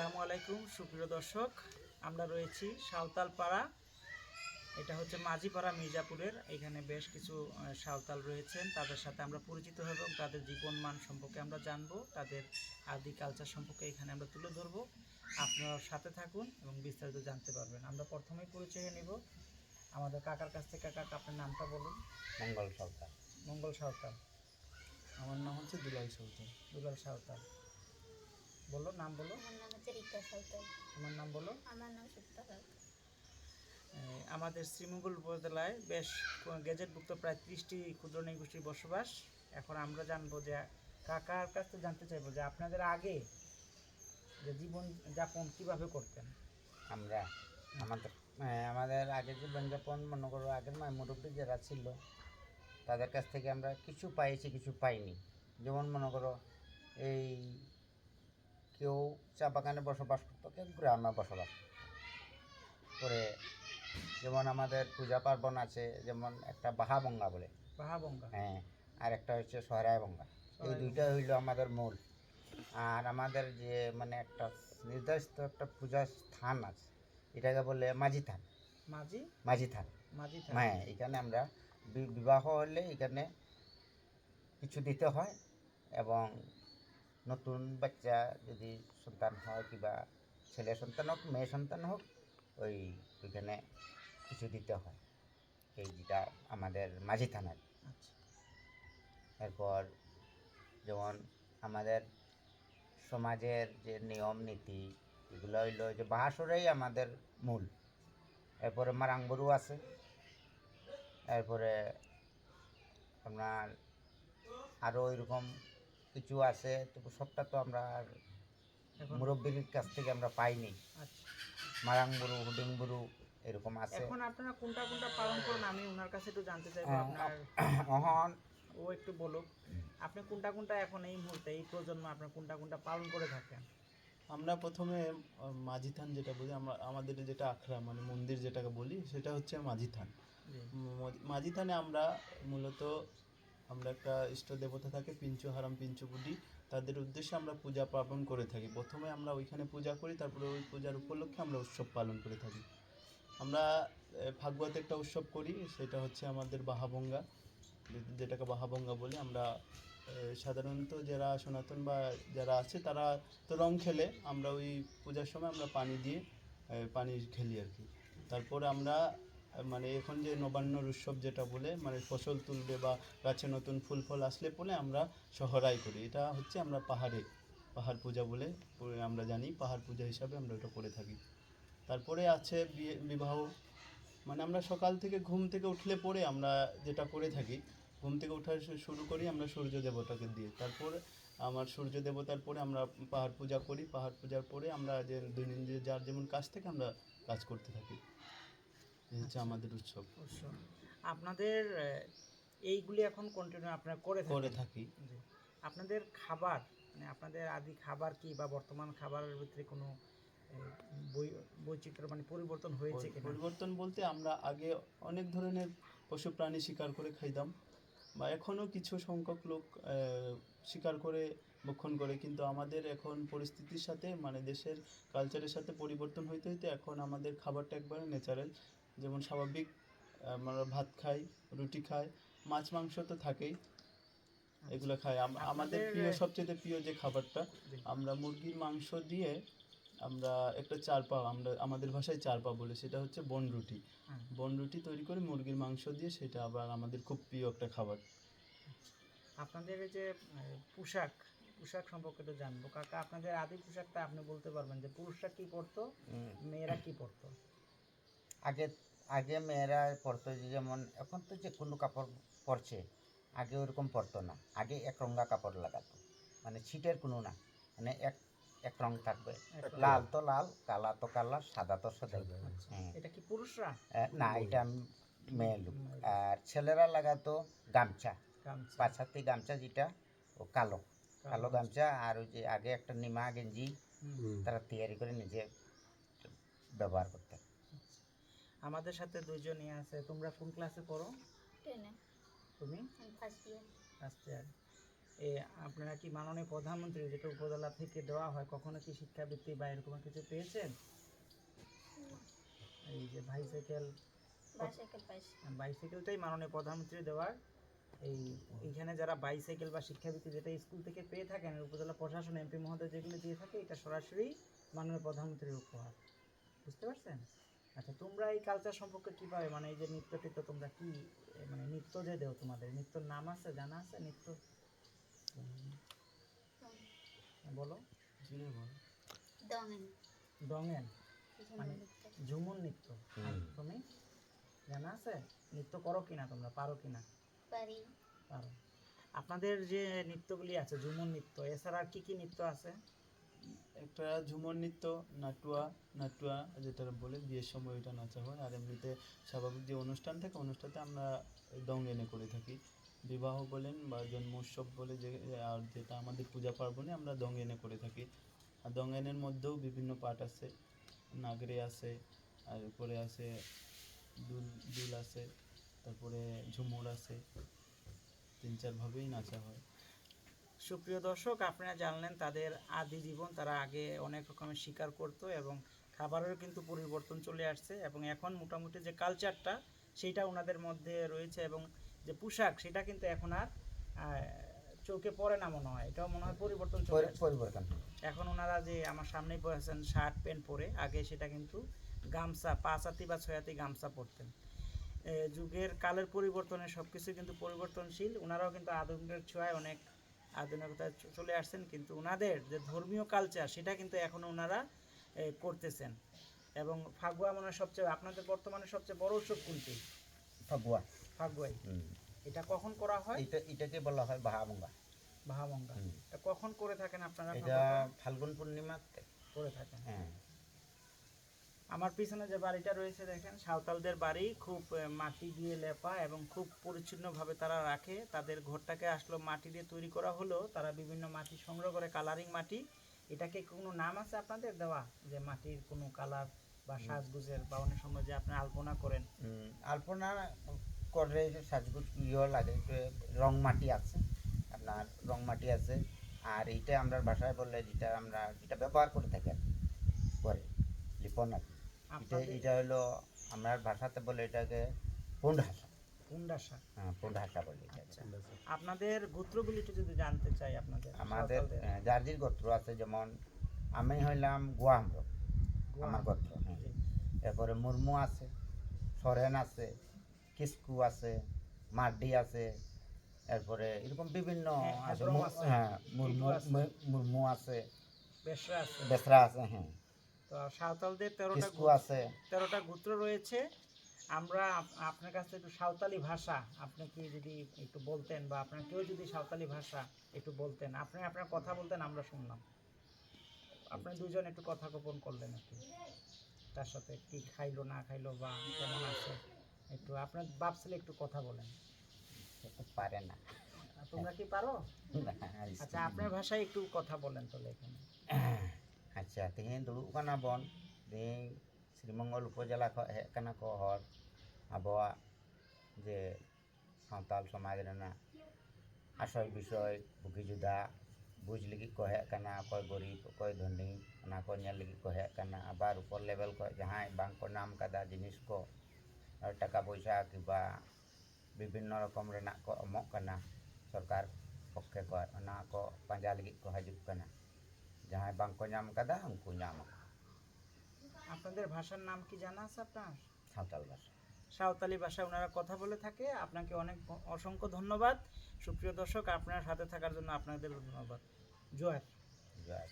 আসসালামু আলাইকুম সুপ্রিয় দর্শক। আমরা রয়েছি সাঁওতাল পাড়া এটা হচ্ছে মাঝিপাড়া মির্জাপুরের। এখানে বেশ কিছু সাঁওতাল রয়েছেন। তাদের সাথে আমরা পরিচিত হব এবং তাদের জীবনমান সম্পর্কে আমরা জানব। তাদের আদি কালচার সম্পর্কে এখানে আমরা তুলে ধরবো। আপনারা সাথে থাকুন এবং বিস্তারিত জানতে পারবেন। আমরা প্রথমেই পরিচয় নেব। আমাদের কাকার কাছ থেকে কাকা আপনার নামটা বলুন। মঙ্গল সরকার মঙ্গল সাঁওতাল। আমার নাম হচ্ছে দুলাল সরকার দুলাল সাঁওতাল। বলো নাম বলো। আমার নাম হচ্ছে রিক্তা সরকার আমার নাম বলো। আমার নাম সুপ্তা সরকার আমাদের শ্রীমঙ্গল উপজেলায় বেশ গেজেটভুক্ত প্রায় ত্রিশটি ক্ষুদ্র নৃগোষ্ঠীর বসবাস। এখন আমরা জানব যে কাকার কাছ থেকে জানতে চাইব যে আপনাদের আগে যে জীবন যাপন কীভাবে করতেন? আমরা? আমাদের আমাদের আগে জীবনযাপন মনে করো আগের মায় মুরব্বী যারা ছিল তাদের কাছ থেকে আমরা কিছু পাইছি কিছু পাইনি। যেমন মনে করো এই কেউ চা বাগানে বসবাস করতো কেউ গ্রামে বসবাস। করে যেমন আমাদের পূজা পার্বণ আছে যেমন একটা বাহাবঙ্গা বলে। বাহাবঙ্গা হ্যাঁ আর একটা হচ্ছে সহরায় বঙ্গা। এই দুইটা হইল আমাদের মূল। আর আমাদের যে মানে একটা নির্দিষ্ট একটা পূজার স্থান আছে এটাকে বলে মাঝি থান মাঝি? মাঝি থান মাঝি থাকে। হ্যাঁ এখানে আমরা বি- বিবাহ হলে এখানে কিছু দিতে হয় এবং নতুন বাচ্চা যদি সন্তান হয় কিংবা ছেলে সন্তান হোক মেয়ে সন্তান হোক ওই ওইখানে কিছু দিতে হয়। এই যেটা আমাদের মাঝি থানার আচ্ছা। এরপর যেমন আমাদের সমাজের যে নিয়ম নীতি এগুলো হইল যে বাহাসুরাই আমাদের মূল। এরপরে মারাংবরু আছে। এরপরে আপনার আরও এরকম কিছু আছে তবু সবটা তো আমরা আর মুরব্বীর কাছ থেকে আমরা পাইনি। আচ্ছা। মারাংবরু হুডিংবরু এরকম আছে। এখন আপনারা কোনটা কোনটা পালন করেন আমি ওনার কাছে একটু জানতে চাইব আপনার। অহন। ও একটু বলুক আপনি কোনটা কোনটা এখন এই মুহূর্তে এই প্রজন্ম আপনার কোনটা কোনটা পালন করে থাকেন? আমরা প্রথমে আহ, মাঝি থান যেটা বলি আমরা আমাদের যেটা আখড়া মানে মন্দির যেটাকে বলি সেটা হচ্ছে মাঝি থান মাঝি থানে আমরা মূলত আমরা একটা ইষ্ট দেবতা থাকে, পিঞ্চু হারাম, পিঞ্চু বুডি তাদের উদ্দেশ্যে আমরা পূজা পার্বণ করে থাকি। প্রথমে আমরা ওইখানে পূজা করি, তারপরে ওই পূজার উপলক্ষে আমরা উৎসব পালন করে থাকি। আমরা ফাগুয়াতে একটা উৎসব করি, সেটা হচ্ছে আমাদের বাহাবঙ্গা। যেটাকে বাহাবঙ্গা বলি, আমরা সাধারণত যারা সনাতন বা যারা আছে, তারা তো রং খেলে। আমরা ওই পূজার সময় আমরা পানি দিয়ে পানি খেলি আর কি। তারপরে আমরা মানে এখন যে নবান্নর উৎসব যেটা বলে মানে ফসল তুলবে বা গাছে নতুন ফুল ফল আসলে পরে আমরা সহরাই করি। এটা হচ্ছে আমরা পাহাড়ে, পাহাড় পূজা বলে আমরা জানি, পাহাড় পূজা হিসাবে আমরা ওটা করে থাকি। তারপরে আছে বিয়ে, বিবাহ। মানে আমরা সকাল থেকে ঘুম থেকে উঠলে পরে আমরা যেটা করে থাকি, ঘুম থেকে ওঠা শুরু করি আমরা সূর্য দেবতাকে দিয়ে। তারপর আমার সূর্য দেবতার পরে আমরা পাহাড় পূজা করি। পাহাড় পূজার পরে আমরা যে দৈনন্দিন যার যেমন কাজ থেকে আমরা কাজ করতে থাকি। এই হচ্ছে আমাদের উৎসব। আপনাদের এইগুলি এখন কন্টিনিউ আপনারা করে করে থাকি। আপনাদের খাবার মানে আপনাদের আদি খাবার কি বা বর্তমান খাবারের ভিতরে কোনো বৈচিত্র্য মানে পরিবর্তন হয়েছে কিনা? পরিবর্তন বলতে আমরা আগে অনেক ধরনের পশু প্রাণী শিকার করে খাইতাম বা এখনও কিছু সংখ্যক লোক শিকার করে ভক্ষণ করে। কিন্তু আমাদের এখন পরিস্থিতির সাথে মানে দেশের কালচারের সাথে পরিবর্তন হইতে হইতে এখন আমাদের খাবারটা একবারে ন্যাচারাল যেমন স্বাভাবিক আমরা ভাত খাই রুটি খাই মাছ মাংস তো থাকেই। এগুলো খাই। আমাদের প্রিয় সবচেয়ে প্রিয় যে খাবারটা আমরা মুরগির মাংস দিয়ে আমরা একটা চারপা আমরা আমাদের ভাষায় চারপা বলে সেটা হচ্ছে বন রুটি। বন রুটি তৈরি করে মুরগির মাংস দিয়ে সেটা আবার আমাদের খুব প্রিয় একটা খাবার। আপনাদের যে পোশাক পোশাক সম্পর্কে তো জানব। কাকা আপনাদের আদি পোশাকটা আপনি বলতে পারবেন যে পুরুষরা কি পরতো মেয়েরা কি পরতো? আগে আগে মেয়েরা পরতো যে যেমন এখন তো যে কোনো কাপড় পরছে আগে ওরকম পরতো না। আগে এক রঙা কাপড় লাগাতো মানে ছিটের কোনো না মানে এক এক রং থাকবে। লাল তো লাল কালা তো কালা সাদা তো সাদা। হ্যাঁ। এটা কি পুরুষরা? না এটা মেয়ে লোক। আর ছেলেরা লাগাতো গামছা। গামছা। পাছাতে গামছা যেটা ও কালো। কালো গামছা। আর ওই যে আগে একটা নিমা গেঞ্জি তারা তৈরি করে নিজে ব্যবহার করতে। আমাদের সাথে দুইজনই আছে। তোমরা কোন ক্লাসে পড়ো? তুমি? ফার্স্ট ইয়ার ফার্স্ট ইয়ার এ আপনারা কি মাননীয় প্রধানমন্ত্রী যেটা উপজেলা থেকে দেওয়া হয় কখনো কি শিক্ষাবৃত্তি বা এরকম কিছু পেয়েছেন? এই যে বাইসাইকেল বাইসাইকেলটাই মাননীয় প্রধানমন্ত্রী দেওয়ার। এই এইখানে যারা বাইসাইকেল বা শিক্ষাবৃত্তি যেটা স্কুল থেকে পেয়ে থাকেন উপজেলা প্রশাসন এমপি মহোদয় যেগুলো দিয়ে থাকে এটা সরাসরি মাননীয় প্রধানমন্ত্রীর উপহার। বুঝতে পারছেন? আচ্ছা তোমরা এই কালচার সম্পর্কে কীভাবে মানে এই যে নৃত্য টিত্য তোমরা কি মানে নৃত্য যে দেও তোমাদের নৃত্যর নাম আছে জানা আছে নৃত্য? বলো। ডঙেন মানে ঝুমুর নৃত্য। তুমি? জানা আছে? নৃত্য করো কিনা তোমরা? পারো কিনা? পারি। পারো। আপনাদের যে নৃত্যগুলি আছে ঝুমুর নৃত্য এছাড়া আর কি কি নৃত্য আছে? একটা ঝুমর নৃত্য, নাটুয়া নাটুয়া, যেটা বলে, বিয়ের সময় ওইটা নাচা হয়। আর এমনিতে স্বাভাবিক যে অনুষ্ঠান থাকে অনুষ্ঠানতে আমরা দঙ্গেনে করে থাকি। বিবাহ বলেন বা জন্মোৎসব বলে যে, আর যেটা আমাদের পূজা পার্বণে আমরা দং এনে করে থাকি। আর দঙ্গেনের মধ্যেও বিভিন্ন পার্ট আছে। নাগরে আছে, আর উপরে আছে, দুল দুল আছে, তারপরে ঝুমুর আছে। তিন চারভাবেই নাচা হয়। সুপ্রিয় দর্শক আপনারা জানলেন তাদের আদি জীবন তারা আগে অনেক রকমের শিকার করতো এবং খাবারেরও কিন্তু পরিবর্তন চলে আসছে এবং এখন মোটামুটি যে কালচারটা সেইটা ওনাদের মধ্যে রয়েছে এবং যে পোশাক সেটা কিন্তু এখন আর চোখে পড়ে না মনে হয়। এটাও মনে হয় পরিবর্তন চলে পরিবর্তন। এখন ওনারা যে আমার সামনেই পড়েছেন শার্ট প্যান্ট পরে আগে সেটা কিন্তু গামছা পাঁচ হাতি বা ছয় হাতি গামছা পরতেন। যুগের কালের পরিবর্তনে সব কিছু কিন্তু পরিবর্তনশীল। ওনারাও কিন্তু আধুনিকের ছোঁয়ায় অনেক আধুনিকতায় চলে আসছেন কিন্তু ওনাদের যে ধর্মীয় কালচার সেটা কিন্তু এখনও ওনারা করতেছেন। এবং ফাগুয়া মনে সবচেয়ে আপনাদের বর্তমানে সবচেয়ে বড় উৎসব কোনটি? ফাগুয়া। ফাগুয়াই। এটা কখন করা হয়? এটা এটাকে বলা হয় বাহাবঙ্গা ভাহামঙ্গা হুম। কখন করে থাকেন আপনারা এটা ফাল্গুন পূর্ণিমাতে। করে থাকেন। হ্যাঁ। আমার পিছনে যে বাড়িটা রয়েছে দেখেন সাঁওতালদের বাড়ি খুব মাটি দিয়ে লেপা এবং খুব পরিচ্ছন্নভাবে তারা রাখে। তাদের ঘরটাকে আসলো মাটি দিয়ে তৈরি করা হলো। তারা বিভিন্ন মাটি সংগ্রহ করে কালারিং মাটি। এটাকে কোনো নাম আছে আপনাদের দেওয়া? যে মাটির কোনো কালার বা সাজগুজের বা অনেক সময় যে আপনি আলপনা করেন? আলপনা করলে সাজগুজ ইয়ে লাগে রং মাটি আছে আপনার রং মাটি আছে। আর এইটা আমরা বাসায় বললে যেটা আমরা যেটা ব্যবহার করে থাকি আর কি, করে লিপন আর কি। এটা এটা হলো আমরা ভাষাতে বলে এটাকে পুন্ড হাসা হ্যাঁ পুন্ড হাসা বলে এটা আচ্ছা আপনাদের গোত্রগুলি একটু যদি জানতে চাই আপনাদের আমাদের। জার্জির গোত্র আছে যেমন আমি হইলাম গোয়াম্র গোয়া। আমার গোত্র হ্যাঁ। এরপরে মুর্মু আছে সরেন আছে কিস্কু আছে মার্ডি আছে এরপরে এরকম বিভিন্ন হ্যাঁ, আছে, হ্যাঁ মুর্মু। মুর্মু আছে বেশরা আছে বেসরা আছে হ্যাঁ তো সাঁওতালদের তেরোটা গোত্র- আছে। তেরোটা গোত্র রয়েছে। আমরা আপনার কাছে একটু সাঁওতালি ভাষা আপনি কি যদি একটু বলতেন বা আপনার কেউ যদি সাঁওতালি ভাষা একটু বলতেন আপনি আপনার কথা বলতেন আমরা শুনলাম। আপনি দুজন একটু কথা গোপন করলেন একটু। তার সাথে কি খাইলো না খাইলো বা কেমন আছে? একটু আপনার বাপ ছেলে একটু কথা বলেন। পারে না। তোমরা কি পারো? আচ্ছা আপনার ভাষায় একটু কথা বলেন তাহলে এখানে। अच्छा तेहे दुड़ब श्रीमंगल उपजेला हेकना को हर अब जे सावताल समाज आसल विषय बुकी जुदा बुझ लगे को हेकना अकय गरीब अकय धनी लगे को हेकना आबार ऊपर लेवल को जहाँ बांग को नाम कदा जिनिस को टाका पैसा कि विभिन्न रकम रेना को अमक सरकार पक्षे को पाजा लगे को हजुकना ᱡᱟᱦᱟᱸᱭ ᱵᱟᱝᱠᱚ ᱧᱟᱢ ᱠᱟᱫᱟ ᱩᱱᱠᱩ ᱧᱟᱢᱟ আপনাদের ভাষার নাম কি জানা আছে আপনার সাঁওতাল ভাষা সাঁওতালি ভাষায় ওনারা কথা বলে থাকে আপনাকে অনেক অসংখ্য ধন্যবাদ সুপ্রিয় দর্শক আপনার সাথে থাকার জন্য আপনাদের ধন্যবাদ জয় জয়